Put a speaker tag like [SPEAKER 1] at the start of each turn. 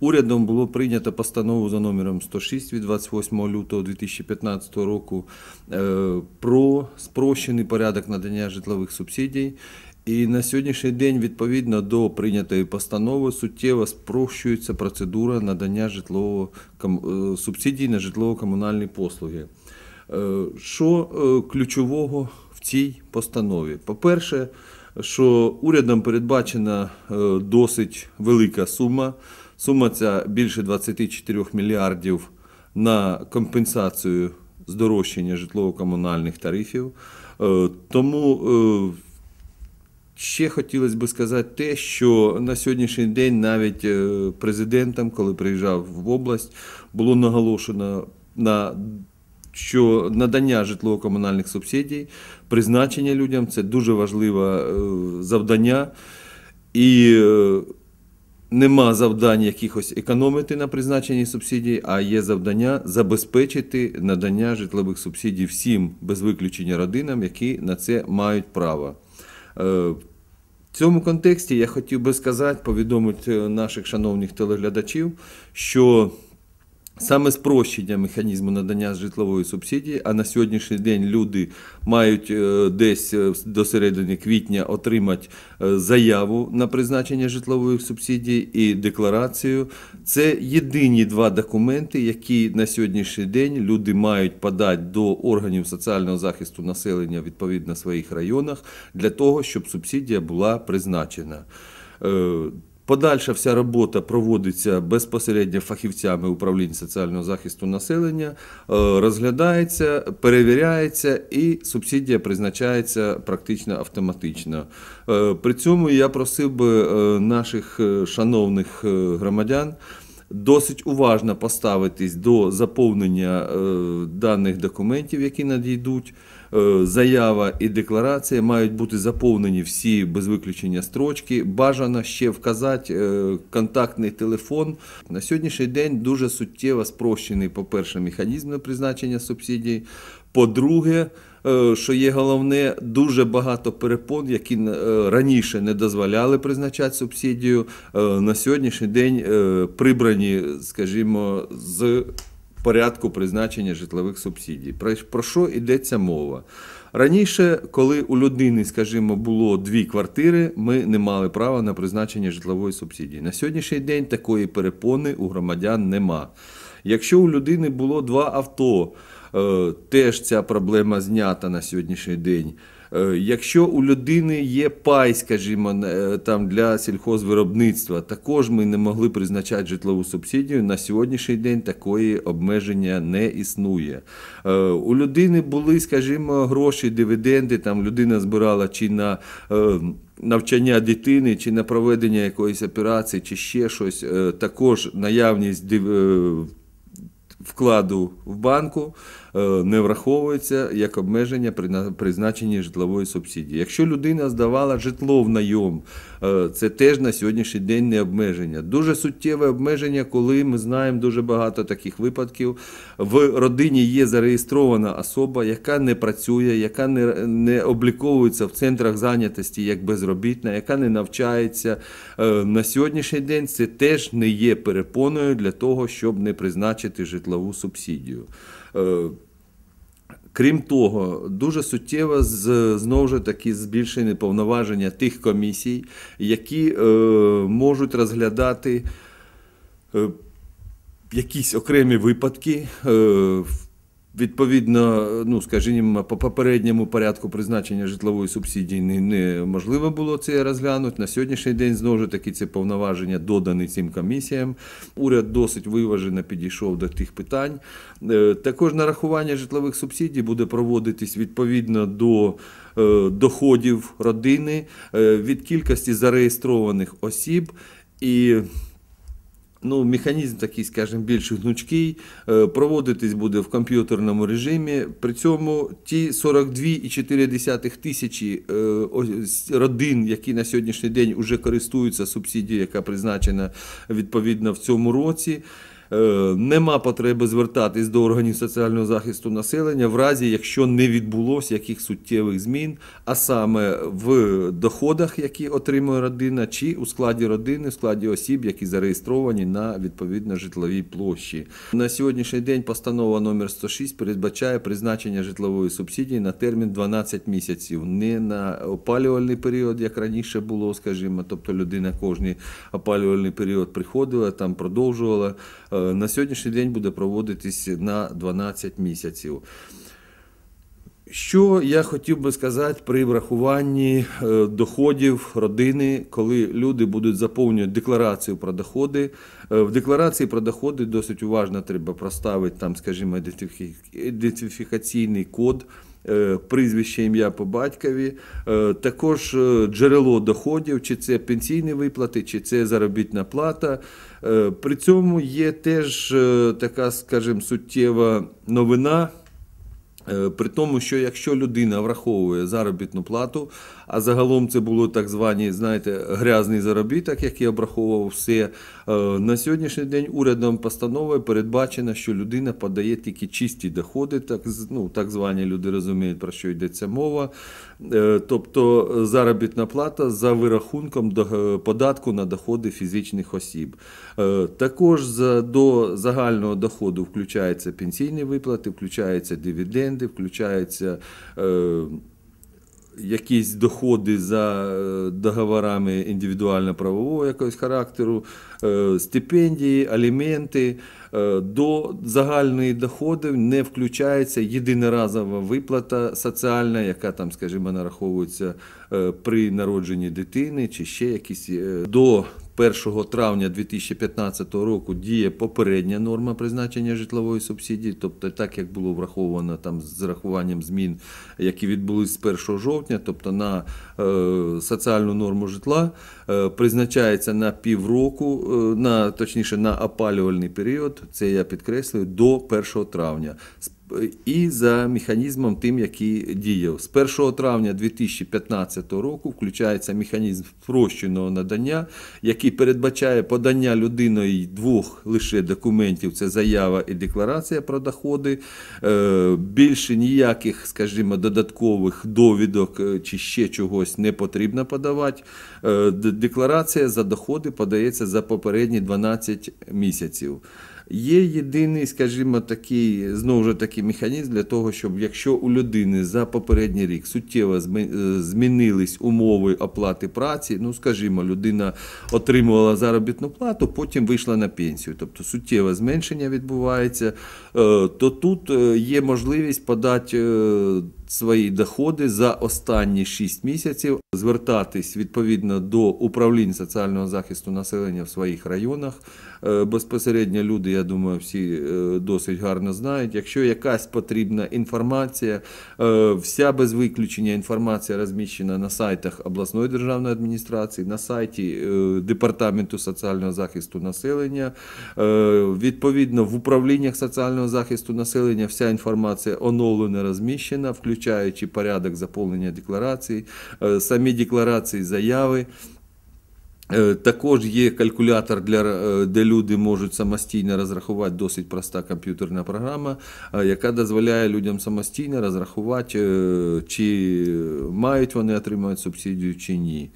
[SPEAKER 1] Урядом було прийнято постанову за номером 106 від 28 лютого 2015 року е, про спрощений порядок надання житлових субсидій. І на сьогоднішній день, відповідно до прийнятої постанови, суттєво спрощується процедура надання житлового е, субсидій на житлово-комунальні послуги. Е, Що е, ключового в цій постанові? По-перше, що урядом передбачена досить велика сума. Сума ця більше 24 мільярдів на компенсацію здорожчання житлово-комунальних тарифів. Тому Ще хотілося б сказати те, що на сьогоднішній день навіть е, президентом, коли приїжджав в область, було наголошено на що надання житлово-комунальних субсидій, призначення людям це дуже важливе е, завдання. І е, нема завдань якихось економити на призначенні субсидій, а є завдання забезпечити надання житлових субсидій всім без виключення родинам, які на це мають право. Е, В цьому контексті я хотів би сказати, повідомити наших шановних телеглядачів, що Саме спрощення механізму надання житлової субсидії, а на сьогоднішній день люди мають е, десь е, до середини квітня отримати е, заяву на призначення житлової субсидії і декларацію. Це єдині два документи, які на сьогоднішній день люди мають подати до органів соціального захисту населення відповідно своїх районах для того, щоб субсидія була призначена. Подальша вся робота проводиться безпосередньо фахівцями управління соціального захисту населення, е, розглядається, перевіряється і субсидія призначається практично автоматично. Е, При цьому я просив би е, наших шановних громадян. Досить уважно поставитись до заповнення даних документів, які надійдуть. Е, Заява і декларація мають бути заповнені всі без виключення строчки. Бажано ще вказати е, контактний телефон. На сьогоднішній день дуже суттєво спрощений, по-перше, механізм на призначення субсидій. По-друге, е, що є головне, дуже багато перепон, які раніше не дозволяли призначати субсидію, на сьогоднішній день прибрані, скажімо, з порядку призначення житлових субсидій. Про, що йдеться мова? Раніше, коли у людини, скажімо, було дві квартири, ми не мали права на призначення житлової субсидії. На сьогоднішній день такої перепони у громадян нема. Якщо у людини було два авто, е, теж ця проблема знята на сьогоднішній день. Е, Якщо у людини є пай, скажімо, е, там для сільхозвиробництва, також ми не могли призначати житлову субсидію. На сьогоднішній день такої обмеження не існує. Е, У людини були, скажімо, гроші, дивіденди, там людина збирала чи на навчання дитини, чи на проведення якоїсь операції, чи ще щось. Також наявність вкладу в банку не враховується як обмеження при на- призначенні житлової субсидії. Якщо людина здавала житло в найом, е, це теж на сьогоднішній день не обмеження. Дуже суттєве обмеження, коли ми знаємо дуже багато таких випадків. В родині є зареєстрована особа, яка не працює, яка не, не обліковується в центрах зайнятості як безробітна, яка не навчається. Е, На сьогоднішній день це теж не є перепоною для того, щоб не призначити житлову субсидію. Крім того, дуже суттєво знову ж таки збільшені повноваження тих комісій, які е, можуть розглядати е, якісь окремі випадки. Е, Відповідно, ну скажімо, по попередньому порядку призначення житлової субсидії не- неможливо було це розглянути. На сьогоднішній день знову ж таки ці повноваження додані цим комісіям. Уряд досить виважено підійшов до тих питань. Е, Також нарахування житлових субсидій буде проводитись відповідно до е, доходів родини е, від кількості зареєстрованих осіб і. Ну, механізм такий, скажімо, більш гнучкий, е, проводитись буде в комп'ютерному режимі. При цьому ті 42,4 тисячі е, родин, які на сьогоднішній день вже користуються субсидією, яка призначена відповідно в цьому році. Е, Нема потреби звертатись до органів соціального захисту населення в разі, якщо не відбулося яких суттєвих змін, а саме в доходах, які отримує родина, чи у складі родини, в складі осіб, які зареєстровані на відповідно житловій площі. На сьогоднішній день постанова номер 106 передбачає призначення житлової субсидії на термін 12 місяців, не на опалювальний період, як раніше було, скажімо, тобто людина кожний опалювальний період приходила, там продовжувала. Е, На сьогоднішній день буде проводитись на 12 місяців. Що я хотів би сказати при врахуванні е, доходів родини, коли люди будуть заповнювати декларацію про доходи. Е, В декларації про доходи досить уважно треба проставити там, скажімо, ідентифікаційний код. Е, Прізвище, ім'я по батькові, Е, також е, джерело доходів, чи це пенсійні виплати, чи це заробітна плата. При цьому є теж така, скажімо, суттєва новина. Е, При тому, що якщо людина враховує заробітну плату, а загалом це було так звані, знаєте, грязний заробіток, який обраховував все. е, На сьогоднішній день урядом постановою передбачено, що людина подає тільки чисті доходи, так, ну, так звані люди розуміють, про що йдеться мова. Е, Тобто заробітна плата за вирахунком податку на доходи фізичних осіб. Також до загального доходу включаються пенсійні виплати, включаються дивіденди, включаються. е, якісь доходи за е, договорами індивідуально-правового якогось характеру, е, стипендії, аліменти. Е, До загальної доходів не включається єдиноразова виплата соціальна, яка там, скажімо, нараховується е, при народженні дитини, чи ще якісь е, до 1 травня 2015 року діє попередня норма призначення житлової субсидії, тобто так як було враховано там з рахуванням змін, які відбулись з 1 жовтня, тобто на е, соціальну норму житла е, призначається на півроку, е, на точніше на опалювальний період. Це я підкреслюю до 1 травня. З і за механізмом тим, який діяв. З 1 травня 2015 року включається механізм спрощеного надання, який передбачає подання людиною двох лише документів: це заява і декларація про доходи. Е, Більше ніяких, скажімо, додаткових довідок е, чи ще чогось не потрібно подавати. Е, Декларація за доходи подається за попередні 12 місяців. Є єдиний, скажімо, такий знову ж таки механізм для того, щоб якщо у людини за попередній рік суттєво е, змінились умови оплати праці, ну скажімо, людина отримувала заробітну плату, потім вийшла на пенсію, тобто суттєве зменшення відбувається, е, то тут е, є можливість подати свої доходи за останні 6 місяців, звертатись відповідно до управлінь соціального захисту населення в своїх районах. Е, Безпосередньо люди, я думаю, всі е, досить гарно знають. Якщо якась потрібна інформація, е, вся без виключення інформація розміщена на сайтах обласної державної адміністрації, на сайті Департаменту соціального захисту населення. Відповідно, в управліннях соціального захисту населення вся інформація оновлена, розміщена, включаючи порядок заповнення декларацій, е, самі декларації, заяви. Е, Також є калькулятор, для, е, де люди можуть самостійно розрахувати досить проста комп'ютерна програма, яка дозволяє людям самостійно розрахувати, чи мають вони отримати субсидію, чи ні.